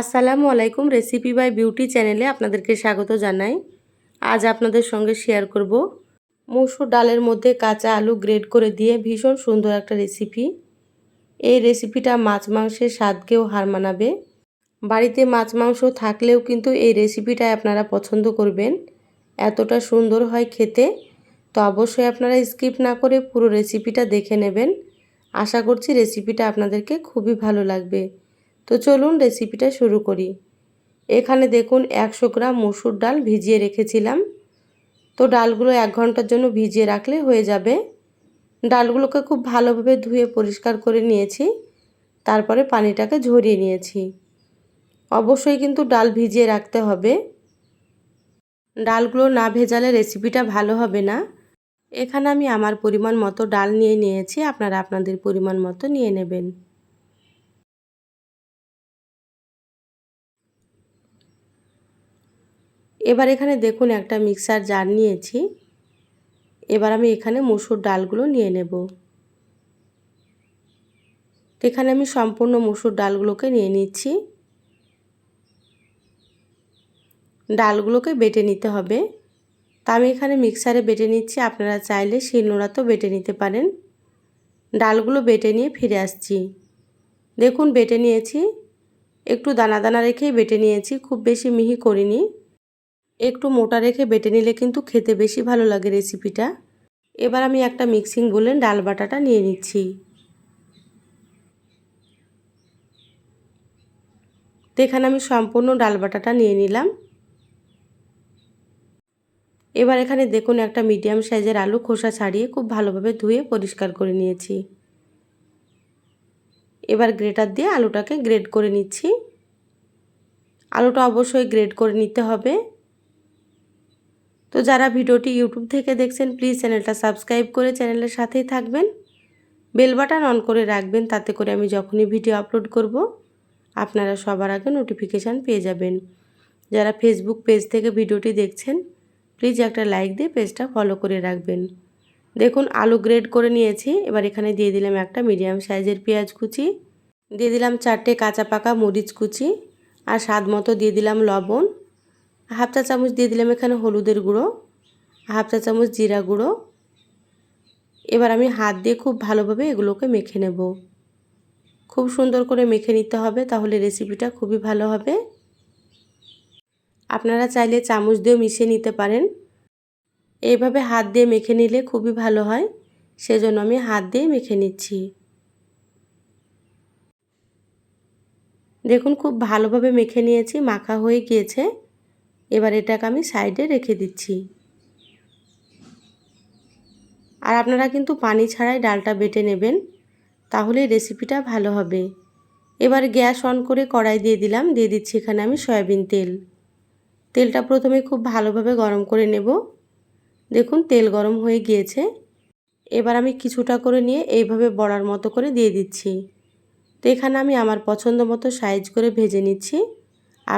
আসসালামু আলাইকুম recipe by beauty চ্যানেলে আপনাদেরকে স্বাগত জানাই। আজ আপনাদের সঙ্গে শেয়ার করব মসুর ডালের মধ্যে কাঁচা আলু গ্রেড করে দিয়ে ভীষণ সুন্দর একটা রেসিপি এই রেসিপিটা মাছ মাংসের স্বাদকেও হার মানাবে। বাড়িতে মাছ মাংস থাকলেও কিন্তু এই রেসিপিটাই আপনারা পছন্দ করবেন। এতটা সুন্দর হয় খেতে, তো অবশ্যই আপনারা স্কিপ না করে পুরো রেসিপিটা দেখে নেবেন। আশা করছি রেসিপিটা আপনাদেরকে খুবই ভালো লাগবে। তো চলুন রেসিপিটা শুরু করি। এখানে দেখুন একশো গ্রাম মসুর ডাল ভিজিয়ে রেখেছিলাম। তো ডালগুলো এক ঘণ্টার জন্য ভিজিয়ে রাখলে হয়ে যাবে। ডালগুলোকে খুব ভালোভাবে ধুয়ে পরিষ্কার করে নিয়েছি। তারপরে পানিটাকে ঝরিয়ে নিয়েছি। অবশ্যই কিন্তু ডাল ভিজিয়ে রাখতে হবে। ডালগুলো না ভেজালে রেসিপিটা ভালো হবে না। এখানে আমি আমার পরিমাণ মতো ডাল নিয়ে নিয়েছি। আপনারা আপনাদের পরিমাণ মতো নিয়ে নেবেন। এবার এখানে দেখুন একটা মিক্সার জার নিয়েছি। এবার আমি এখানে মুসুর ডালগুলো নিয়ে নেব। এখানে আমি সম্পূর্ণ মুসুর ডালগুলোকে নিয়ে নিচ্ছি। ডালগুলোকে বেটে নিতে হবে। তা আমি এখানে মিক্সারে বেটে নিচ্ছি। আপনারা চাইলে শিলনোড়াতেও বেটে নিতে পারেন। ডালগুলো বেটে নিয়ে ফিরে আসছি। দেখুন বেটে নিয়েছি। একটু দানা দানা রেখেই বেটে নিয়েছি। খুব বেশি মিহি করিনি। একটু মোটা রেখে বেটে নিলে কিন্তু খেতে বেশি ভালো লাগে রেসিপিটা। এবার আমি একটা মিক্সিং বলে ডাল বাটাটা নিয়ে নিচ্ছি। তো এখানে আমি সম্পূর্ণ ডাল বাটাটা নিয়ে নিলাম। এবার এখানে দেখুন একটা মিডিয়াম সাইজের আলু খোসা ছাড়িয়ে খুব ভালোভাবে ধুয়ে পরিষ্কার করে নিয়েছি। এবার গ্রেটার দিয়ে আলুটাকে গ্রেড করে নিচ্ছি। আলুটা অবশ্যই গ্রেড করে নিতে হবে। তো যারা ভিডিওটি ইউটিউব থেকে দেখছেন প্লিজ চ্যানেলটা সাবস্ক্রাইব করে চ্যানেলের সাথেই থাকবেন। বেল বাটন অন করে রাখবেন, তাতে করে আমি যখনই ভিডিও আপলোড করব, আপনারা সবার আগে নোটিফিকেশান পেয়ে যাবেন। যারা ফেসবুক পেজ থেকে ভিডিওটি দেখছেন প্লিজ একটা লাইক দিয়ে পেজটা ফলো করে রাখবেন। দেখুন, আলু গ্রেড করে নিয়েছি। এবার এখানে দিয়ে দিলাম একটা মিডিয়াম সাইজের পেঁয়াজ কুচি, দিয়ে দিলাম চারটে কাঁচা পাকা মরিচ কুচি, আর স্বাদ মতো দিয়ে দিলাম লবণ। হাফ চা চামচ দিয়ে দিলাম এখানে হলুদের গুঁড়ো, হাফ চা চামচ জিরা গুঁড়ো। এবার আমি হাত দিয়ে খুব ভালোভাবে এগুলোকে মেখে নেব। খুব সুন্দর করে মেখে নিতে হবে, তাহলে রেসিপিটা খুবই ভালো হবে। আপনারা চাইলে চামচ দিয়েও মিশিয়ে নিতে পারেন। এইভাবে হাত দিয়ে মেখে নিলে খুবই ভালো হয়, সেজন্য আমি হাত দিয়ে মেখে নিচ্ছি। দেখুন, খুব ভালোভাবে মেখে নিয়েছি, মাখা হয়ে গিয়েছে। এবার এটাকে আমি সাইডে রেখে দিচ্ছি। আর আপনারা কিন্তু পানি ছাড়াই ডালটা বেটে নেবেন তাহলে রেসিপিটা ভালো হবে। এবার গ্যাস অন করে কড়াই দিয়ে দিলাম, দিয়ে দিচ্ছি এখানে আমি সয়াবিন তেল। তেলটা প্রথমে খুব ভালোভাবে গরম করে নেব। দেখুন, তেল গরম হয়ে গিয়েছে। এবার আমি কিছুটা করে নিয়ে এইভাবে বড়ার মতো করে দিয়ে দিচ্ছি। তো এখানে আমি আমার পছন্দ মতো সাইজ করে ভেজে নিচ্ছি।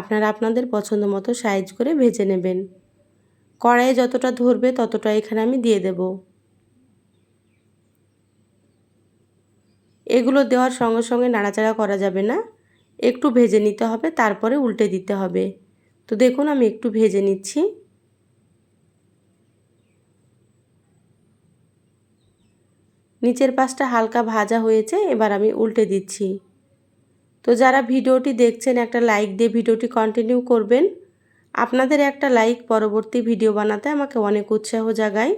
আপনারা আপনাদের পছন্দ মতো সাইজ করে ভেজে নেবেন। কড়াইয়ে যতটা ধরবে ততটা এখানে আমি দিয়ে দেব। এগুলো দেওয়ার সঙ্গে সঙ্গে নাড়াচাড়া করা যাবে না। একটু ভেজে নিতে হবে, তারপরে উল্টে দিতে হবে। তো দেখুন, আমি একটু ভেজে নিচ্ছি। নিচের পাশটা হালকা ভাজা হয়েছে, এবার আমি উল্টে দিচ্ছি। তো যারা ভিডিওটি দেখছেন, একটা লাইক দিয়ে ভিডিওটি কন্টিনিউ করবেন। আপনাদের একটা লাইক পরবর্তী ভিডিও বানাতে আমাকে অনেক উৎসাহ জাগায়।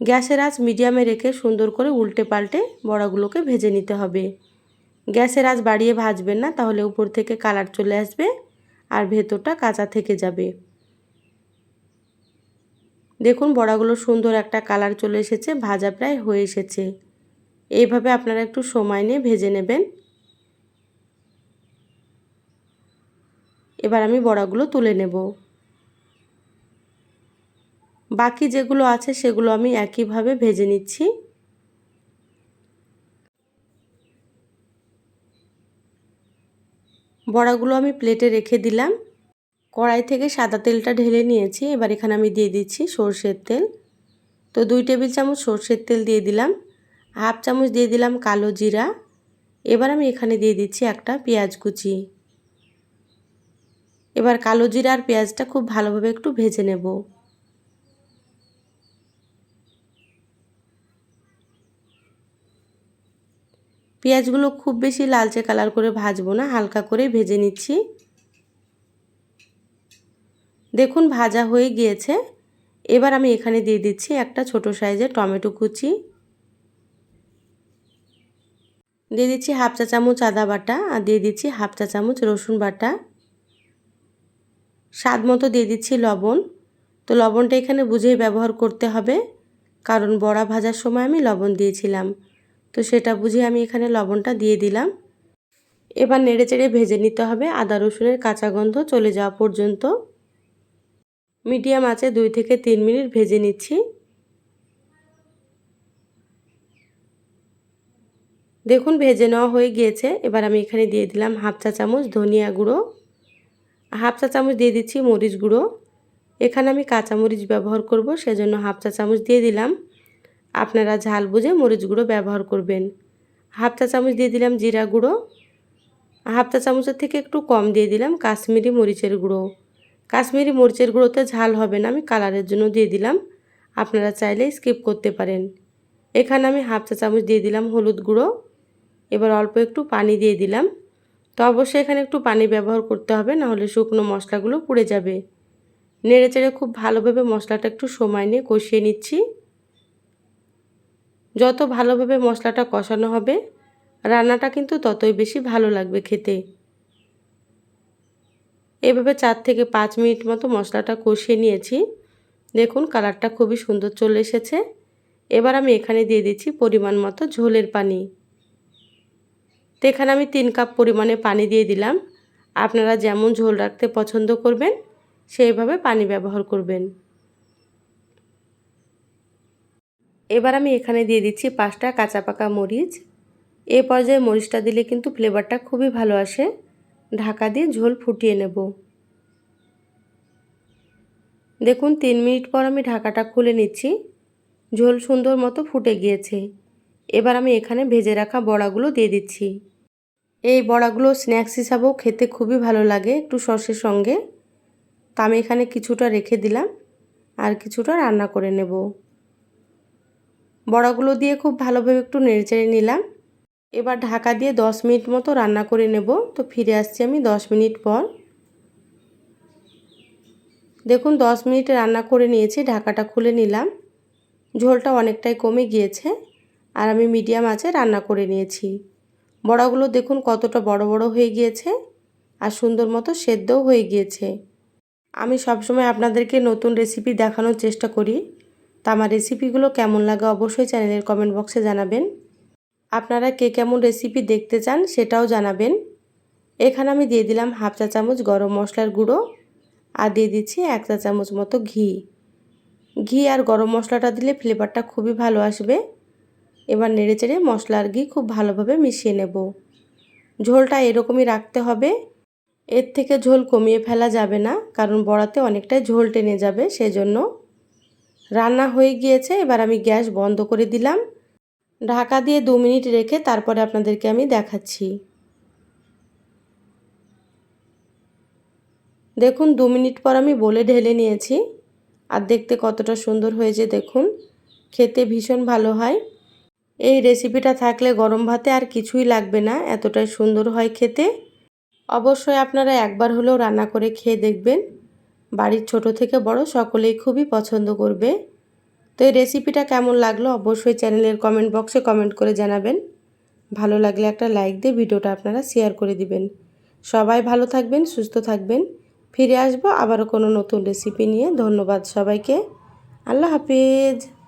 গ্যাসের আঁচ মিডিয়ামে রেখে সুন্দর করে উল্টে পাল্টে বড়াগুলোকে ভেজে নিতে হবে। গ্যাসের আঁচ বাড়িয়ে ভাজবেন না, তাহলে উপর থেকে কালার চলে আসবে আর ভেতরটা কাঁচা থেকে যাবে। দেখুন, বড়াগুলো সুন্দর একটা কালার চলে এসেছে, ভাজা প্রায় হয়ে এসেছে। এইভাবে আপনারা একটু সময় নিয়ে ভেজে নেবেন। এবার আমি বড়াগুলো তুলে নেব। বাকি যেগুলো আছে সেগুলো আমি একইভাবে ভেজে নিচ্ছি। বড়াগুলো আমি প্লেটে রেখে দিলাম। কড়াই থেকে সাদা তেলটা ঢেলে নিয়েছি। এবার এখানে আমি দিয়ে দিচ্ছি সর্ষের তেল। তো দুই টেবিল চামচ সর্ষের তেল দিয়ে দিলাম। হাফ চামচ দিয়ে দিলাম কালো জিরা। এবার আমি এখানে দিয়ে দিচ্ছি একটা পেঁয়াজ কুচি। এবার কালো জিরা আর পেঁয়াজটা খুব ভালোভাবে একটু ভেজে নেব। পেঁয়াজগুলো খুব বেশি লালচে কালার করে ভাজবো না, হালকা করে ভেজে নিচ্ছি। দেখুন ভাজা হয়ে গিয়েছে। এবার আমি এখানে দিয়ে দিচ্ছি একটা ছোট সাইজের টমেটো কুচি। দিয়ে দিচ্ছি হাফ চা চামচ আদা বাটা আর দিয়ে দিচ্ছি হাফ চা চামচ রসুন বাটা। স্বাদ মতো দিয়ে দিচ্ছি লবণ। তো লবণটা এখানে বুঝেই ব্যবহার করতে হবে, কারণ বড়া ভাজার সময় আমি লবণ দিয়েছিলাম। তো সেটা বুঝে আমি এখানে লবণটা দিয়ে দিলাম। এবার নেড়ে চেড়ে ভেজে নিতে হবে, আদা রসুনের কাঁচা গন্ধ চলে যাওয়া পর্যন্ত। মিডিয়াম আঁচে দুই থেকে তিন মিনিট ভেজে নিচ্ছি। দেখুন, ভেজে নেওয়া হয়ে গিয়েছে। এবার আমি এখানে দিয়ে দিলাম হাফ চা চামচ ধনিয়া গুঁড়ো। হাফ চা চামচ দিয়ে দিচ্ছি মরিচ গুঁড়ো। এখানে আমি কাঁচা মরিচ ব্যবহার করব, সেজন্য হাফ চা চামচ দিয়ে দিলাম। আপনারা ঝাল বুঝে মরিচ গুঁড়ো ব্যবহার করবেন। হাফ চা চামচ দিয়ে দিলাম জিরা গুঁড়ো। হাফ চা চামচের থেকে একটু কম দিয়ে দিলাম কাশ্মীরি মরিচের গুঁড়ো। কাশ্মীরি মরিচের গুঁড়োতে ঝাল হবে না, আমি কালারের জন্য দিয়ে দিলাম। আপনারা চাইলে স্কিপ করতে পারেন। এখানে আমি হাফ চা চামচ দিয়ে দিলাম হলুদ গুঁড়ো। এবার অল্প একটু পানি দিয়ে দিলাম। তো অবশ্যই এখানে একটু পানি ব্যবহার করতে হবে, নাহলে শুকনো মশলাগুলো পুড়ে যাবে। নেড়ে চেড়ে খুব ভালোভাবে মশলাটা একটু সময় নিয়ে কষিয়ে নিচ্ছি। যত ভালোভাবে মশলাটা কষানো হবে, রান্নাটা কিন্তু ততই বেশি ভালো লাগবে খেতে। এভাবে চার থেকে পাঁচ মিনিট মতো মশলাটা কষিয়ে নিয়েছি। দেখুন কালারটা খুবই সুন্দর চলে এসেছে। এবার আমি এখানে দিয়ে দিচ্ছি পরিমাণ মতো ঝোলের পানি। তো এখানে আমি তিন কাপ পরিমাণে পানি দিয়ে দিলাম। আপনারা যেমন ঝোল রাখতে পছন্দ করবেন, সেইভাবে পানি ব্যবহার করবেন। এবার আমি এখানে দিয়ে দিচ্ছি পাঁচটা কাঁচা পাকা মরিচ। এ পর্যায়ে মরিচটা দিলে কিন্তু ফ্লেভারটা খুবই ভালো আসে। ঢাকা দিয়ে ঝোল ফুটিয়ে নেব। দেখুন, তিন মিনিট পর আমি ঢাকাটা খুলে নিচ্ছি। ঝোল সুন্দর মতো ফুটে গিয়েছে। এবার আমি এখানে ভেজে রাখা বড়াগুলো দিয়ে দিচ্ছি। এই বড়াগুলো স্ন্যাক্স হিসাবেও খেতে খুবই ভালো লাগে, একটু সসের সঙ্গে। তো আমি এখানে কিছুটা রেখে দিলাম আর কিছুটা রান্না করে নেব। বড়াগুলো দিয়ে খুব ভালোভাবে একটু নেড়েচেড়ে নিলাম। এবার ঢাকা দিয়ে দশ মিনিট মতো রান্না করে নেব। তো ফিরে আসছি আমি দশ মিনিট পর। দেখুন, দশ মিনিট রান্না করে নিয়েছি, ঢাকাটা খুলে নিলাম। ঝোলটা অনেকটাই কমে গিয়েছে আর আমি মিডিয়াম আঁচে রান্না করে নিয়েছি। বড়াগুলো দেখুন কতটা বড় বড় হয়ে গিয়েছে আর সুন্দর মতো সেদ্ধও হয়ে গিয়েছে। আমি সবসময় আপনাদেরকে নতুন রেসিপি দেখানোর চেষ্টা করি। তা আমার রেসিপিগুলো কেমন লাগে অবশ্যই চ্যানেলের কমেন্ট বক্সে জানাবেন। আপনারা কে কেমন রেসিপি দেখতে চান সেটাও জানাবেন। এখানে আমি দিয়ে দিলাম হাফ চা চামচ গরম মশলার গুঁড়ো আর দিয়ে দিচ্ছি এক চা চামচ মতো ঘি। ঘি আর গরম মশলাটা দিলে ফ্লেভারটা খুবই ভালো আসবে। এবার নেড়ে চেড়ে মশলা আর ঘি খুব ভালোভাবে মিশিয়ে নেব। ঝোলটা এরকমই রাখতে হবে। এর থেকে ঝোল কমিয়ে ফেলা যাবে না, কারণ বড়াতে অনেকটাই ঝোল টেনে যাবে, সেজন্য। রান্না হয়ে গিয়েছে, এবার আমি গ্যাস বন্ধ করে দিলাম। ঢাকা দিয়ে দু মিনিট রেখে তারপরে আপনাদেরকে আমি দেখাচ্ছি। দেখুন, দু মিনিট পর আমি বলে ঢেলে নিয়েছি। আর দেখতে কতটা সুন্দর হয়েছে, দেখুন। খেতে ভীষণ ভালো হয়। এই রেসিপিটা থাকলে গরম ভাতে আর কিছুই লাগবে না, এতটাই সুন্দর হয় খেতে। অবশ্যই আপনারা একবার হলেও রান্না করে খেয়ে দেখবেন। বাড়ির ছোট থেকে বড় সকলেই খুবই পছন্দ করবে। তো এই রেসিপিটা কেমন লাগল অবশ্যই চ্যানেলের কমেন্ট বক্সে কমেন্ট করে জানাবেন। ভালো লাগলে একটা লাইক দিয়ে ভিডিওটা আপনারা শেয়ার করে দিবেন। সবাই ভালো থাকবেন, সুস্থ থাকবেন। ফিরে আসব আবারও কোনো নতুন রেসিপি নিয়ে। ধন্যবাদ সবাইকে। আল্লাহ হাফিজ।